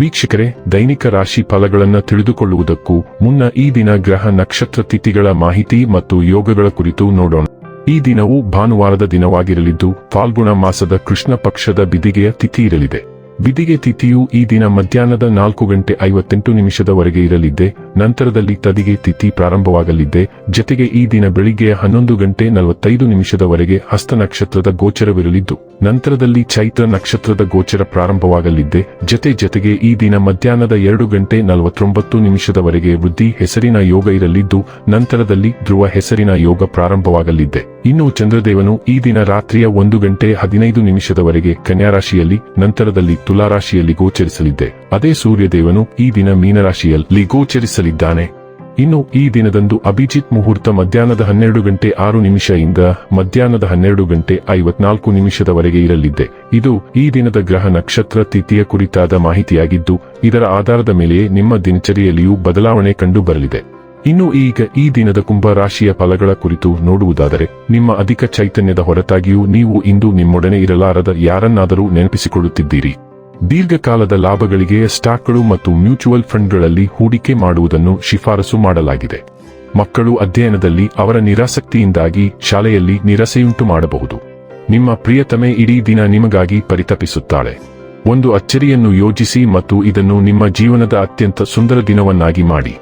ವೀಕ್ಷಕರೇ, ದೈನಿಕ ರಾಶಿ ಫಲಗಳನ್ನು ತಿಳಿದುಕೊಳ್ಳುವುದಕ್ಕೂ ಮುನ್ನ ಈ ದಿನ ಗ್ರಹ ನಕ್ಷತ್ರ ತಿಥಿಗಳ ಮಾಹಿತಿ ಮತ್ತು ಯೋಗಗಳ ಕುರಿತು ನೋಡೋಣ. ಈ ದಿನವು ಭಾನುವಾರದ ದಿನವಾಗಿರಲಿದ್ದು, ಫಾಲ್ಗುಣ ಮಾಸದ ಕೃಷ್ಣ ಪಕ್ಷದ ಬಿದಿಗೆಯ ತಿಥಿ ಇರಲಿದೆ. ಬಿದಿಗೆ ತಿಥಿಯು ಈ ದಿನ ಮಧ್ಯಾಹ್ನದ ನಾಲ್ಕು ಗಂಟೆ ಐವತ್ತೆಂಟು ನಿಮಿಷದವರೆಗೆ ಇರಲಿದ್ದೆ, ನಂತರದಲ್ಲಿ ತದಿಗೆ ತಿಥಿ ಪ್ರಾರಂಭವಾಗಲಿದ್ದೆ, ಜತೆಗೆ ಈ ದಿನ ಬೆಳಿಗ್ಗೆ ಹನ್ನೊಂದು ಗಂಟೆ ನಲವತ್ತೈದು ನಿಮಿಷದವರೆಗೆ ಹಸ್ತ ನಕ್ಷತ್ರದ ಗೋಚರವಿರಲಿದ್ದು, ನಂತರದಲ್ಲಿ ಚೈತ್ರ ನಕ್ಷತ್ರದ ಗೋಚರ ಪ್ರಾರಂಭವಾಗಲಿದ್ದೆ, ಜತೆ ಜತೆಗೆ ಈ ದಿನ ಮಧ್ಯಾಹ್ನದ ಎರಡು ಗಂಟೆ ನಲವತ್ತೊಂಬತ್ತು ನಿಮಿಷದವರೆಗೆ ವೃದ್ಧಿ ಹೆಸರಿನ ಯೋಗ ಇರಲಿದ್ದು, ನಂತರದಲ್ಲಿ ಧ್ರುವ ಹೆಸರಿನ ಯೋಗ ಪ್ರಾರಂಭವಾಗಲಿದ್ದೆ. ಇನ್ನು ಚಂದ್ರದೇವನು ಈ ದಿನ ರಾತ್ರಿಯ ಒಂದು ಗಂಟೆ ಹದಿನೈದು ನಿಮಿಷದವರೆಗೆ ಕನ್ಯಾರಾಶಿಯಲ್ಲಿ, ನಂತರದಲ್ಲಿ ತುಲಾರಾಶಿಯಲ್ಲಿ ಗೋಚರಿಸಲಿದ್ದೆ. ಅದೇ ಸೂರ್ಯದೇವನು ಈ ದಿನ ಮೀನರಾಶಿಯಲ್ಲಿ ಗೋಚರಿಸಲಿದ್ದಾನೆ. ಇನ್ನು ಈ ದಿನದಂದು ಅಭಿಜಿತ್ ಮುಹೂರ್ತ ಮಧ್ಯಾಹ್ನದ ಹನ್ನೆರಡು ಗಂಟೆ ಆರು ನಿಮಿಷದಿಂದ ಮಧ್ಯಾಹ್ನದ ಹನ್ನೆರಡು ಗಂಟೆ ಐವತ್ನಾಲ್ಕು ನಿಮಿಷದವರೆಗೆ ಇರಲಿದ್ದೆ. ಇದು ಈ ದಿನದ ಗ್ರಹ ನಕ್ಷತ್ರ ತಿಥಿಯ ಕುರಿತಾದ ಮಾಹಿತಿಯಾಗಿದ್ದು, ಇದರ ಆಧಾರದ ಮೇಲೆಯೇ ನಿಮ್ಮ ದಿನಚರಿಯಲ್ಲಿಯೂ ಬದಲಾವಣೆ ಕಂಡು ಬರಲಿದೆ ಇನ್ನು ಈಗ ಈ ದಿನದ ಕುಂಭ ರಾಶಿಯ ಫಲಗಳ ಕುರಿತು ನೋಡುವುದಾದರೆ, ನಿಮ್ಮ ಅಧಿಕ ಚೈತನ್ಯದ ಹೊರತಾಗಿಯೂ ನೀವು ಇಂದು ನಿಮ್ಮೊಡನೆ ಇರಲಾರದ ಯಾರನ್ನಾದರೂ ನೆನಪಿಸಿಕೊಳ್ಳುತ್ತಿದ್ದೀರಿ. ದೀರ್ಘಕಾಲದ ಲಾಭಗಳಿಗೆ ಸ್ಟಾಕ್ಗಳು ಮತ್ತು ಮ್ಯೂಚುವಲ್ ಫಂಡ್ಗಳಲ್ಲಿ ಹೂಡಿಕೆ ಮಾಡುವುದನ್ನು ಶಿಫಾರಸು ಮಾಡಲಾಗಿದೆ. ಮಕ್ಕಳು ಅಧ್ಯಯನದಲ್ಲಿ ಅವರ ನಿರಾಸಕ್ತಿಯಿಂದಾಗಿ ಶಾಲೆಯಲ್ಲಿ ನಿರಸೆಯುಂಟು ಮಾಡಬಹುದು. ನಿಮ್ಮ ಪ್ರಿಯತಮೆ ಇಡೀ ದಿನ ನಿಮಗಾಗಿ ಪರಿತಪಿಸುತ್ತಾಳೆ. ಒಂದು ಅಚ್ಚರಿಯನ್ನು ಯೋಜಿಸಿ ಮತ್ತು ಇದನ್ನು ನಿಮ್ಮ ಜೀವನದ ಅತ್ಯಂತ ಸುಂದರ ದಿನವನ್ನಾಗಿ ಮಾಡಿ.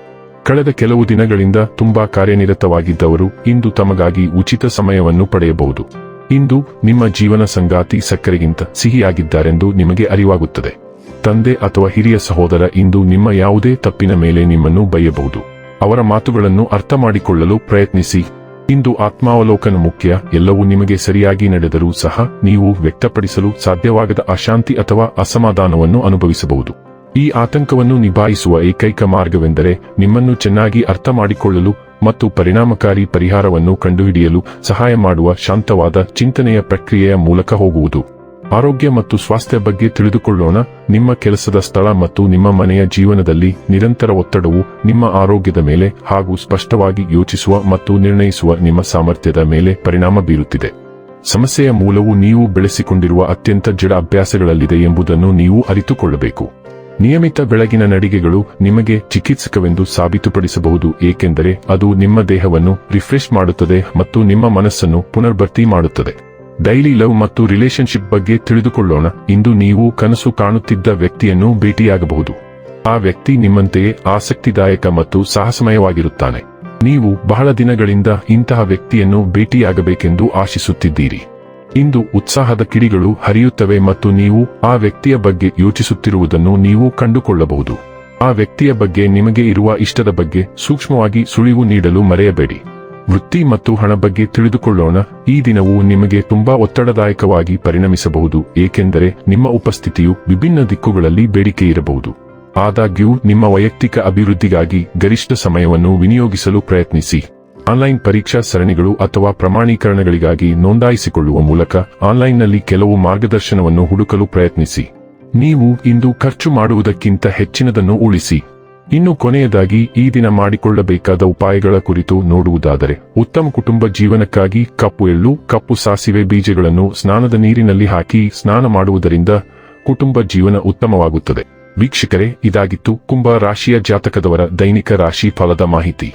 ಕಳೆದ ಕೆಲವು ದಿನಗಳಿಂದ ತುಂಬಾ ಕಾರ್ಯನಿರತವಾಗಿದ್ದವರು ಇಂದು ತಮಗಾಗಿ ಉಚಿತ ಸಮಯವನ್ನು ಪಡೆಯಬಹುದು. ಇಂದು ನಿಮ್ಮ ಜೀವನ ಸಂಗಾತಿ ಸಕ್ಕರೆಗಿಂತ ಸಿಹಿಯಾಗಿದ್ದಾರೆಂದು ನಿಮಗೆ ಅರಿವಾಗುತ್ತದೆ. ತಂದೆ ಅಥವಾ ಹಿರಿಯ ಸಹೋದರ ಇಂದು ನಿಮ್ಮ ಯಾವುದೇ ತಪ್ಪಿನ ಮೇಲೆ ನಿಮ್ಮನ್ನು ಬಯ್ಯಬಹುದು ಅವರ ಮಾತುಗಳನ್ನು ಅರ್ಥ ಮಾಡಿಕೊಳ್ಳಲು ಪ್ರಯತ್ನಿಸಿ. ಇಂದು ಆತ್ಮಾವಲೋಕನ ಮುಖ್ಯ, ಎಲ್ಲವೂ ನಿಮಗೆ ಸರಿಯಾಗಿ ನಡೆದರೂ ಸಹ ನೀವು ವ್ಯಕ್ತಪಡಿಸಲು ಸಾಧ್ಯವಾಗದ ಅಶಾಂತಿ ಅಥವಾ ಅಸಮಾಧಾನವನ್ನು ಅನುಭವಿಸಬಹುದು. ಈ ಆತಂಕವನ್ನು ನಿಭಾಯಿಸುವ ಏಕೈಕ ಮಾರ್ಗವೆಂದರೆ ನಿಮ್ಮನ್ನು ಚೆನ್ನಾಗಿ ಅರ್ಥ ಮಾಡಿಕೊಳ್ಳಲು ಮತ್ತು ಪರಿಣಾಮಕಾರಿ ಪರಿಹಾರವನ್ನು ಕಂಡುಹಿಡಿಯಲು ಸಹಾಯ ಮಾಡುವ ಶಾಂತವಾದ ಚಿಂತನೆಯ ಪ್ರಕ್ರಿಯೆಯ ಮೂಲಕ ಹೋಗುವುದು. ಆರೋಗ್ಯ ಮತ್ತು ಸ್ವಾಸ್ಥ್ಯ ಬಗ್ಗೆ ತಿಳಿದುಕೊಳ್ಳೋಣ. ನಿಮ್ಮ ಕೆಲಸದ ಸ್ಥಳ ಮತ್ತು ನಿಮ್ಮ ಮನೆಯ ಜೀವನದಲ್ಲಿ ನಿರಂತರ ಒತ್ತಡವು ನಿಮ್ಮ ಆರೋಗ್ಯದ ಮೇಲೆ ಹಾಗೂ ಸ್ಪಷ್ಟವಾಗಿ ಯೋಚಿಸುವ ಮತ್ತು ನಿರ್ಣಯಿಸುವ ನಿಮ್ಮ ಸಾಮರ್ಥ್ಯದ ಮೇಲೆ ಪರಿಣಾಮ ಬೀರುತ್ತಿದೆ. ಸಮಸ್ಯೆಯ ಮೂಲವು ನೀವು ಬೆಳೆಸಿಕೊಂಡಿರುವ ಅತ್ಯಂತ ಜಡ ಅಭ್ಯಾಸಗಳಲ್ಲಿದೆ ಎಂಬುದನ್ನು ನೀವು ಅರಿತುಕೊಳ್ಳಬೇಕು. ನಿಯಮಿತ ಬೆಳಗಿನ ನಡಿಗೆಗಳು ನಿಮಗೆ ಚಿಕಿತ್ಸಕವೆಂದು ಸಾಬೀತುಪಡಿಸಬಹುದು, ಏಕೆಂದರೆ ಅದು ನಿಮ್ಮ ದೇಹವನ್ನು ರಿಫ್ರೆಶ್ ಮಾಡುತ್ತದೆ ಮತ್ತು ನಿಮ್ಮ ಮನಸ್ಸನ್ನು ಪುನರ್ಭರ್ತಿ ಮಾಡುತ್ತದೆ. ಡೈಲಿ ಲವ್ ಮತ್ತು ರಿಲೇಶನ್ಶಿಪ್ ಬಗ್ಗೆ ತಿಳಿದುಕೊಳ್ಳೋಣ. ಇಂದು ನೀವು ಕನಸು ಕಾಣುತ್ತಿದ್ದ ವ್ಯಕ್ತಿಯನ್ನು ಭೇಟಿಯಾಗಬಹುದು. ಆ ವ್ಯಕ್ತಿ ನಿಮ್ಮಂತೆಯೇ ಆಸಕ್ತಿದಾಯಕ ಮತ್ತು ಸಾಹಸಮಯವಾಗಿರುತ್ತಾನೆ. ನೀವು ಬಹಳ ದಿನಗಳಿಂದ ಇಂತಹ ವ್ಯಕ್ತಿಯನ್ನು ಭೇಟಿಯಾಗಬೇಕೆಂದು ಆಶಿಸುತ್ತಿದ್ದೀರಿ. ಇಂದು ಉತ್ಸಾಹದ ಕಿಡಿಗಳು ಹರಿಯುತ್ತವೆ ಮತ್ತು ನೀವು ಆ ವ್ಯಕ್ತಿಯ ಬಗ್ಗೆ ಯೋಚಿಸುತ್ತಿರುವುದನ್ನು ನೀವು ಕಂಡುಕೊಳ್ಳಬಹುದು. ಆ ವ್ಯಕ್ತಿಯ ಬಗ್ಗೆ ನಿಮಗೆ ಇರುವ ಇಷ್ಟದ ಬಗ್ಗೆ ಸೂಕ್ಷ್ಮವಾಗಿ ಸುಳಿವು ನೀಡಲು ಮರೆಯಬೇಡಿ. ವೃತ್ತಿ ಮತ್ತು ಹಣ ಬಗ್ಗೆ ತಿಳಿದುಕೊಳ್ಳೋಣ. ಈ ದಿನವು ನಿಮಗೆ ತುಂಬಾ ಒತ್ತಡದಾಯಕವಾಗಿ ಪರಿಣಮಿಸಬಹುದು, ಏಕೆಂದರೆ ನಿಮ್ಮ ಉಪಸ್ಥಿತಿಯು ವಿಭಿನ್ನ ದಿಕ್ಕುಗಳಲ್ಲಿ ಬೇಡಿಕೆ ಇರಬಹುದು. ಆದಾಗ್ಯೂ, ನಿಮ್ಮ ವೈಯಕ್ತಿಕ ಅಭಿವೃದ್ಧಿಗಾಗಿ ಗರಿಷ್ಠ ಸಮಯವನ್ನು ವಿನಿಯೋಗಿಸಲು ಪ್ರಯತ್ನಿಸಿ. ಆನ್ಲೈನ್ ಪರೀಕ್ಷಾ ಸರಣಿಗಳು ಅಥವಾ ಪ್ರಮಾಣೀಕರಣಗಳಿಗಾಗಿ ನೋಂದಾಯಿಸಿಕೊಳ್ಳುವ ಮೂಲಕ ಆನ್ಲೈನ್ನಲ್ಲಿ ಕೆಲವು ಮಾರ್ಗದರ್ಶನವನ್ನು ಹುಡುಕಲು ಪ್ರಯತ್ನಿಸಿ. ನೀವು ಇಂದು ಖರ್ಚು ಮಾಡುವುದಕ್ಕಿಂತ ಹೆಚ್ಚಿನದನ್ನು ಉಳಿಸಿ. ಇನ್ನು ಕೊನೆಯದಾಗಿ, ಈ ದಿನ ಮಾಡಿಕೊಳ್ಳಬೇಕಾದ ಉಪಾಯಗಳ ಕುರಿತು ನೋಡುವುದಾದರೆ, ಉತ್ತಮ ಕುಟುಂಬ ಜೀವನಕ್ಕಾಗಿ ಕಪ್ಪು ಎಳ್ಳು, ಕಪ್ಪು ಸಾಸಿವೆ ಬೀಜಗಳನ್ನು ಸ್ನಾನದ ನೀರಿನಲ್ಲಿ ಹಾಕಿ ಸ್ನಾನ ಮಾಡುವುದರಿಂದ ಕುಟುಂಬ ಜೀವನ ಉತ್ತಮವಾಗುತ್ತದೆ. ವೀಕ್ಷಕರೇ, ಇದಾಗಿತ್ತು ಕುಂಭ ರಾಶಿಯ ಜಾತಕದವರ ದೈನಿಕ ರಾಶಿ ಫಲದ ಮಾಹಿತಿ.